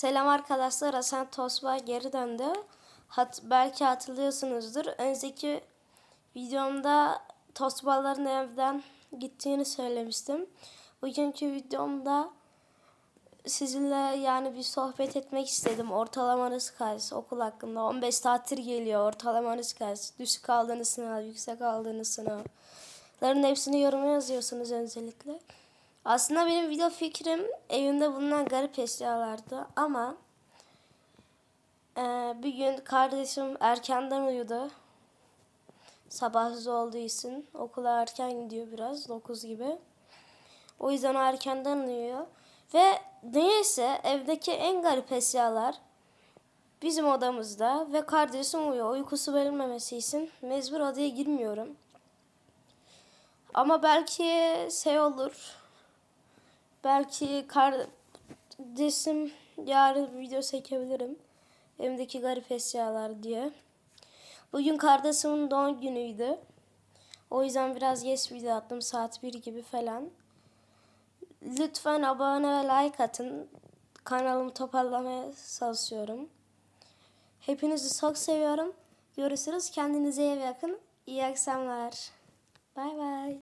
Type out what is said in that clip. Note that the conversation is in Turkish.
Selam arkadaşlar, Hasan Tosba geri döndü. Hat, belki hatırlıyorsunuzdur. Önceki videomda Tosbaların evden gittiğini söylemiştim. Bugünkü videomda sizinle yani bir sohbet etmek istedim. Ortalamanız kaç? Okul hakkında. 15 tatil geliyor. Ortalamanız kaç? Düşük aldığınız sınav, yüksek aldığınız sınavların hepsini yoruma yazıyorsunuz öncelikle. Aslında benim video fikrim evimde bulunan garip eşyalardı ama e, bir gün kardeşim erkenden uyudu. Sabahsız olduğu için okula erken gidiyor biraz 9 gibi. O yüzden o erkenden uyuyor. Ve neyse evdeki en garip eşyalar bizim odamızda ve kardeşim uyuyor. Uykusu bölünmemesi için mecbur odaya girmiyorum. Ama belki şey olur. Belki kardeşim yarın video çekebilirim. Evimdeki garip eşyalar diye. Bugün kardeşimin doğum günüydü. O yüzden biraz geç video attım. Saat 1 gibi falan. Lütfen abone ve like atın. Kanalımı toparlamaya çalışıyorum. Hepinizi çok seviyorum. Görüşürüz. Kendinize iyi bakın. İyi akşamlar. Bay bay.